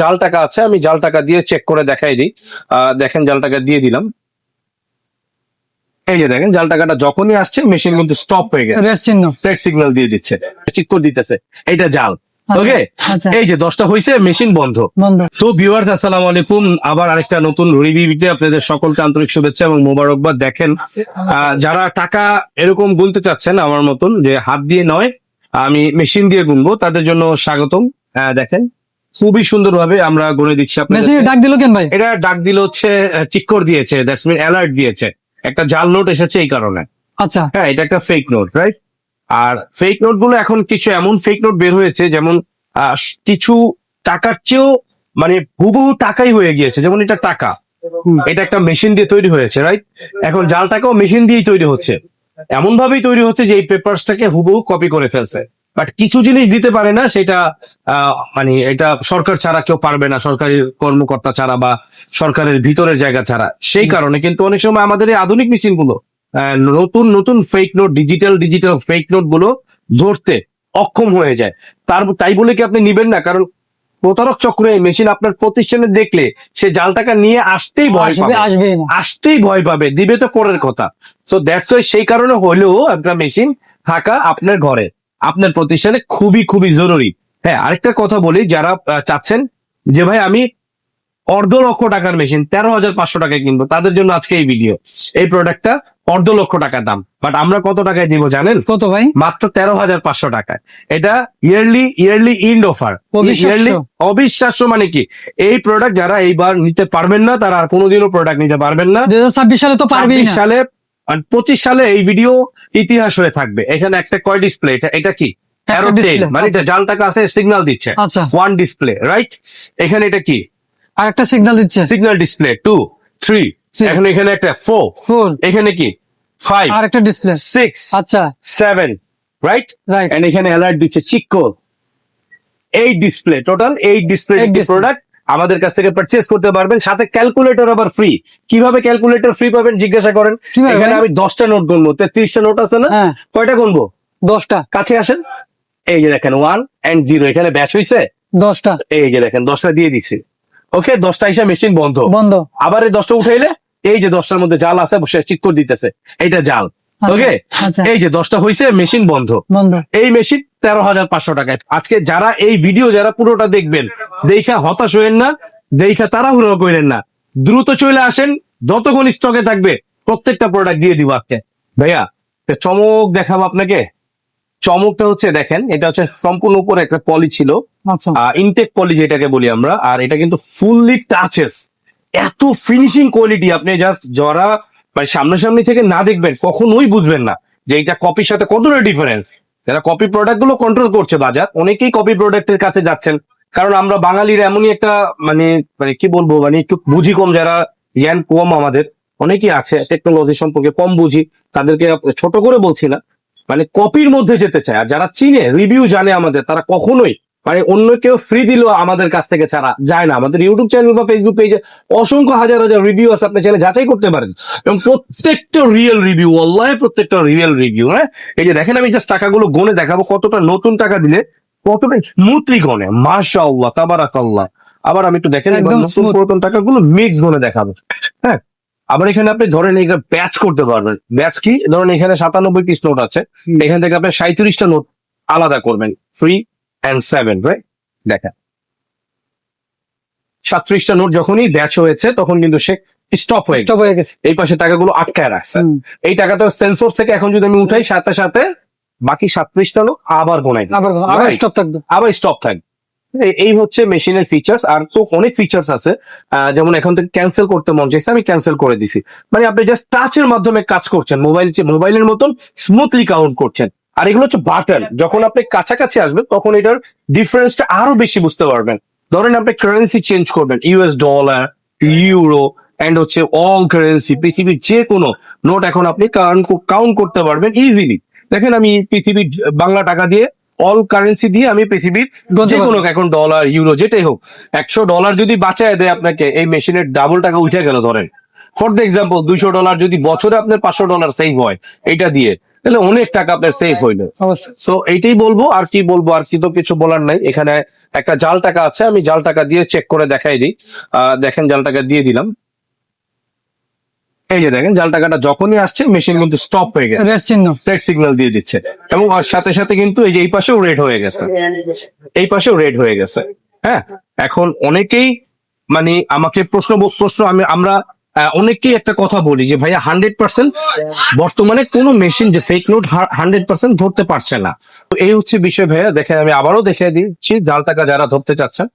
জাল টাকা আছে আমি জাল টাকা দিয়ে চেক করে দেখাই দিই। দেখেন জাল টাকা দিয়ে দিলাম। এই যে দেখেন জাল টাকাটা যখনই আসছে মেশিন কিন্তু স্টপ হয়ে গেছে। রেড চিহ্ন। ট্রেক সিগন্যাল দিয়ে দিচ্ছে চেক করে দিতেছে। এটা জাল আচ্ছা, ওকে আচ্ছা। এই যে দশটা হয়েছে মেশিন বন্ধ। তো ভিউয়ার্স আসসালামু আলাইকুম। আবার আরেকটা নতুন রিভিউতে আপনাদের সকলকে আন্তরিক শুভেচ্ছা এবং মোবারকবাদ দেখেন। আহ, যারা টাকা এরকম গুনতে চাচ্ছেন আমার মতন যে হাত দিয়ে নয় আমি মেশিন দিয়ে গুনবো তাদের জন্য স্বাগতম। দেখেন খুবই সুন্দরভাবে আমরা গড়ে দিচ্ছি আপনাদের ডাক দিল কেন ভাই? এটা ডাক দিল হচ্ছে আহ, চিক্কর দিয়েছে দ্যাটস মিন অ্যালার্ট দিয়েছে। একটা জাল নোট এসেছে এই কারণে। আচ্ছা। হ্যাঁ এটা একটা ফেক নোট রাইট আর ফেক নোটগুলো এখন কিছু এমন ফেক নোট বের হয়েছে যেমন আহ, কিছু টাকার চেয়েও মানে হুবহু টাকাই হয়ে গিয়েছে যেমন এটা টাকা। এটা একটা মেশিন দিয়ে তৈরি হয়েছে রাইট এখন জাল টাকাও মেশিন দিয়েই তৈরি হচ্ছে। এমন ভাবেই তৈরি হচ্ছে যে এই পেপারসটাকে হুবহু কপি করে ফেলছে। বাট কিছু জিনিস দিতে পারে না সেটা আহ, মানে এটা সরকার ছাড়া কেউ পারবে না সরকারি কর্মকর্তা ছাড়া বা সরকারের ভিতরের জায়গা ছাড়া। সেই কারণে কিন্তু অনেক সময় আমাদের এই আধুনিক মেশিনগুলো আহ, নতুন নতুন fake note digital digital fake নোটগুলো ধরতে অক্ষম হয়ে যায়। তার তাই বলে কি আপনি নিবেন না? কারণ প্রতারক চক্র এই মেশিন আপনার প্রতিষ্ঠানে দেখলে সে জাল টাকা নিয়ে আসতেই ভয় পাবে। আসবে আসতেই ভয় পাবে দিবে তো পরের কথা। সো দ্যাটস ওয়াই সেই কারণে হলেও একটা মেশিন থাকা আপনার ঘরে। আপনার প্রতিষ্ঠানে খুবই খুবই জরুরি। হ্যাঁ আরেকটা কথা বলি যারা চাচ্ছেন যে ভাই আমি অর্ধ লক্ষ টাকার মেশিন তেরো হাজার পাঁচশো টাকায় কিনবো তাদের জন্য আজকে এই ভিডিও এই প্রোডাক্টটা অর্ধ লক্ষ টাকার দাম। বাট আমরা কত টাকায় দিব জানেন? কত ভাই? মাত্র তেরো হাজার পাঁচশো টাকায়। এটা yearly yearly end offer. Yearly অবিশ্বাস্য মানে কি? এই প্রোডাক্ট যারা এইবার নিতে পারবেন না তারা আর কোনোদিনও প্রোডাক্ট নিতে পারবেন না। দুই হাজার ছাব্বিশ সালে তো পারবেই 26 না সালে পঁচিশ সালে এই ভিডিও ইতিহাস হয়ে থাকবে। এখানে একটা কয় ডিসপ্লে এটা এটা কি? মানে এটা জাল টাকা আছে সিগন্যাল দিচ্ছে। ওয়ান ডিসপ্লে রাইট এখানে এটা কি? আর একটা সিগন্যাল দিচ্ছে। Signal display two three. এখন এখানে একটা ফোর ফোর এখানে কি? ফাইভ আর একটা ডিসপ্লে সিক্স আচ্ছা। সেভেন রাইট রাইট এন্ড এখানে অ্যালার্ট দিচ্ছে Chicco eight display total eight display product আমাদের কাছ থেকে পারচেস করতে পারবেন। সাথে ক্যালকুলেটর আবার ফ্রি কীভাবে ক্যালকুলেটর ফ্রি পাবেন জিজ্ঞাসা করেন। এখানে আমি দশটা নোট গুনবো। তেত্রিশটা নোট আছে না? হ্যাঁ। কয়টা গুনবো? দশটা। কাছে আসেন। এই যে দেখেন ওয়ান এন্ড জিরো এখানে ব্যাচ হইছে? দশটা। এই যে দেখেন দশটা দিয়ে দিছি। ওকে দশটা হিসাব মেশিন বন্ধ। বন্ধ। আবার এই দশটা উঠাইলে এই যে দশটার মধ্যে জাল আছে বসে চিক করে দিতেছে। এইটা জাল। আচ্ছা, ওকে আচ্ছা। এই যে দশটা হইছে মেশিন বন্ধ। এই মেশিন তেরো হাজার পাঁচশো টাকায়। আজকে যারা এই ভিডিও যারা পুরোটা দেখবেন দেখা হতাশ হইেন না দেখা তাড়াহুড়ো করেন না। দ্রুত চলে আসেন যতক্ষণ স্টকে থাকবে প্রত্যেকটা প্রোডাক্ট দিয়ে দিব আজকে। ভাইয়া চমক দেখাবো আপনাকে। চমকটা হচ্ছে দেখেন এটা হচ্ছে সম্পূর্ণ উপরে একটা পলি ছিল। আচ্ছা। ইনটেক পলি যেটাকে বলি আমরা আর এটা কিন্তু ফুললি টাচেস এত ফিনিশিং কোয়ালিটি আপনি জাস্ট যারা মানে সামনাসামনি থেকে না দেখবেন কখনোই বুঝবেন না যে এটা কপির সাথে কতটা ডিফারেন্স যারা কপি প্রোডাক্টগুলো কন্ট্রোল করছে বাজার অনেকেই কপি প্রোডাক্টের কাছে যাচ্ছেন। কারণ আমরা বাঙালির এমনই একটা মানে মানে কি বলব মানে একটু বুঝি কম, যারা জ্ঞান কম আমাদের, অনেকেই আছে টেকনোলজি সম্পর্কে কম বুঝি, তাদেরকে ছোট করে বলছি না মানে কপির মধ্যে যেতে চায়, আর যারা চিনে রিভিউ জানে আমাদের, তারা কখনোই মানে অন্য কেউ ফ্রি দিল আমাদের কাছ থেকে ছাড়া যায় না। আমাদের ইউটিউব চ্যানেল বা ফেসবুক পেজে অসংখ্য হাজার হাজার রিভিউ আছে, আপনি চাইলে যাচাই করতে পারেন। এবং প্রত্যেকটা রিয়েল রিভিউ অল্লাহ প্রত্যেকটা রিয়েল রিভিউ হ্যাঁ? এই যে দেখেন, আমি জাস্ট টাকাগুলো গনে দেখাবো, কতটা নতুন টাকা দিলে কতটা স্মুথলি গনে মাশা আল্লাহ তাবারাকাল্লাহ। আবার আমি একটু দেখেন নতুন পুরাতন টাকাগুলো মিক্স গনে দেখাবো। হ্যাঁ? আবার এখানে আপনি ধরেন এটা ব্যাচ করতে পারবেন। ব্যাচ কি? ধরেন এখানে সাতানব্বই পিস নোট আছে। এখান থেকে আপনি সাঁত্রিশটা নোট আলাদা করবেন। ফ্রি অ্যান্ড সেভেন রাইট দেখেন। সাতত্রিশটা নোট যখনই ব্যাচ হয়েছে তখন কিন্তু সে স্টপ হয়ে স্টপ গেছে। হয়ে গেছে। এই পাশে টাকাগুলো আটকায় রাখছে। এই টাকাটা সেলফোর্স থেকে এখন যদি আমি উঠাই সাথে সাথে বাকি সাতত্রিশটা নোট আবার দিই। আবার আবার স্টপ থাকবে। আবার স্টপ থাকবে। এই- হচ্ছে মেশিনের ফিচার্স আর তো অনেক ফিচার্স আছে। যেমন এখন থেকে ক্যান্সেল করতে মন চাইছে আমি ক্যান্সেল করে দিছি। মানে আপনি জাস্ট টাচের মাধ্যমে কাজ করছেন মোবাইল মোবাইলের মতন স্মুথলি কাউন্ট করছেন। আর এগুলো হচ্ছে বাটন যখন আপনি কাছাকাছি আসবেন তখন এটার ডিফারেন্সটা আরও বেশি বুঝতে পারবেন। ধরেন আপনি কারেন্সি চেঞ্জ করবেন ইউএস ডলার ইউরো অ্যান্ড হচ্ছে অল কারেন্সি পৃথিবীর যে কোনো। নোট এখন আপনি কাউন্ট করতে পারবেন ইজিলি দেখেন আমি পৃথিবীর বাংলা টাকা দিয়ে অল কারেন্সি দিয়ে আমি পৃথিবীর যে কোনো এখন ডলার ইউরো যেটাই হোক একশো ডলার যদি বাঁচায় দেয় আপনাকে এই মেশিনের ডাবল টাকা উঠে গেল ধরেন। ফর দ্য এক্সাম্পল দুইশো ডলার যদি বছরে আপনার পাঁচশো ডলার সেভ হয় এটা দিয়ে তাহলে অনেক টাকা আপনার সেভ হইল। সো এইটাই বলব আর কি বলব আর কি তো কিছু বলার নাই। এখানে একটা জাল টাকা আছে আমি জাল টাকা দিয়ে চেক করে দেখাই দিই। আহ, দেখেন জাল টাকা দিয়ে দিলাম। এই যে দেখেন জাল টাকাটা যখনই আসছে মেশিন কিন্তু স্টপ হয়ে গেছে। রেড চিহ্ন। রেড সিগন্যাল দিয়ে দিচ্ছে। এবং ওর সাথে সাথে কিন্তু এই যে এই পাশেও রেড হয়ে গেছে। এই পাশেও রেড হয়ে গেছে। হ্যাঁ? এখন অনেকেই মানে আমাকে প্রশ্ন প্রশ্ন আমি আমরা আহ, অনেককেই একটা কথা বলি যে ভাইয়া হান্ড্রেড পার্সেন্ট বর্তমানে কোনো মেশিন যে ফেক নোট হান্ড্রেড পার্সেন্ট ধরতে পারছে না। তো এই হচ্ছে বিষয় ভাইয়া। দেখেন আমি আবারও দেখে দিচ্ছি জাল টাকা যারা ধরতে চাচ্ছেন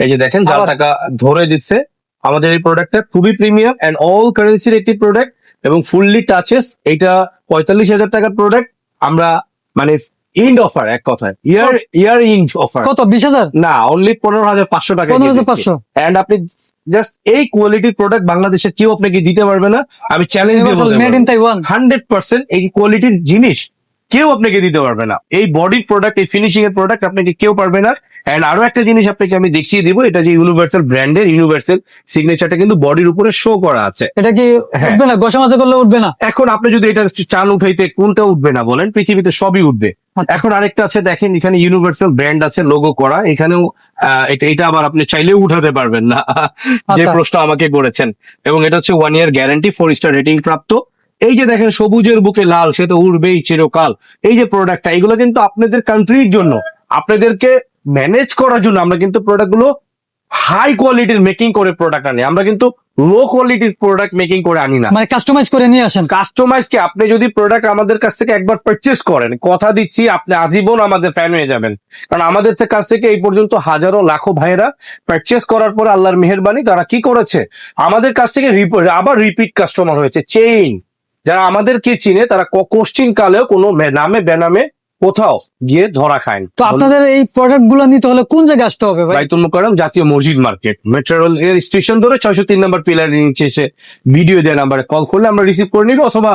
এই যে দেখেন জাল টাকা ধরে দিচ্ছে। আমাদের এই প্রোডাক্টটা খুবই প্রিমিয়াম এন্ড অল কারেন্সির একটি প্রোডাক্ট এবং ফুললি টাচেস এটা পঁয়তাল্লিশ হাজার টাকার প্রোডাক্ট আমরা মানে ইন্ড অফার এক কথায়। ইয়ার ইয়ার ইন্ড অফার কত? বিশ হাজার? না অনলি পনেরো হাজার পাঁচশো টাকা 15,500 এন্ড আপনি জাস্ট এই কোয়ালিটির প্রোডাক্ট বাংলাদেশে কেউ আপনাকে দিতে পারবে না। আমি challenge made in Taiwan hundred percent এই কোয়ালিটির জিনিস কেউ আপনাকে দিতে পারবে না। এই বডির প্রোডাক্ট এই ফিনিশিং এর প্রোডাক্ট আপনাকে কেউ পারবে না। এন্ড আরও একটা জিনিস আপনাকে আমি দেখিয়ে দিব এটা যে ইউনিভার্সাল ব্র্যান্ডের ইউনিভার্সাল সিগনেচারটা কিন্তু বডির উপরে শো করা আছে। এটা কি হ্যাঁ। উঠবে না? গোসা মাজা করলে উঠবে না? এখন আপনি যদি এটা চান উঠাইতে কোনটা উঠবে না বলেন পৃথিবীতে সবই উঠবে। আচ্ছা। এখন আরেকটা আছে দেখেন এখানে ইউনিভার্সাল ব্র্যান্ড আছে লোগো করা। এখানেও এটা আবার আপনি চাইলেও উঠাতে পারবেন না। যে আচ্ছা। প্রশ্ন আমাকে করেছেন। এবং এটা হচ্ছে one year guarantee four star rating প্রাপ্ত। এই যে দেখেন সবুজের বুকে লাল সে তো উড়বেই চিরকাল। এই যে প্রোডাক্টটা এগুলো কিন্তু আপনাদের কান্ট্রির জন্য। আপনাদেরকে ম্যানেজ করার জন্য আমরা কিন্তু প্রোডাক্টগুলো হাই কোয়ালিটির মেকিং করে প্রোডাক্ট আনি। আমরা কিন্তু লো কোয়ালিটির প্রোডাক্ট মেকিং করে আনি না। মানে কাস্টমাইজ করে নিয়ে আসেন। কাস্টমাইজ কে আপনি যদি প্রোডাক্ট আমাদের কাছ থেকে একবার পারচেস করেন কথা দিচ্ছি আপনি আজীবন আমাদের ফ্যান হয়ে যাবেন। কারণ আমাদের কাছ থেকে এই পর্যন্ত হাজারো লাখো ভাইয়েরা পারচেস করার পর আল্লাহর মেহেরবানি তারা কি করেছে? আমাদের কাছ থেকে আবার রিপিট কাস্টমার হয়েছে। চেইন যারা আমাদেরকে চিনে তারা কোশ্চিন কালেও কোনো নামে বেনামে কোথাও গিয়ে ধরা খায় তো আপনাদের এই প্রোডাক্টগুলো নিতে হলে কোন জায়গায় আসতে হবে বাইতুল মোকাররম জাতীয় মসজিদ মার্কেট মেট্রো রেল এর স্টেশন ধরে ছয়শো তিন নম্বর পিলারের নিচে এসে ভিডিও দেওয়া নাম্বারে কল করলে আমরা রিসিভ করে নিব অথবা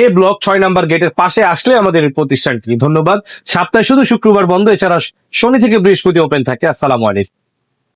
এ ব্লক ছয় নাম্বার গেটের পাশে আসলে আমাদের প্রতিষ্ঠানটি। ধন্যবাদ। সপ্তাহে শুধু শুক্রবার বন্ধ এছাড়া শনি থেকে বৃহস্পতি ওপেন থাকে। আসসালামু আলাইকুম।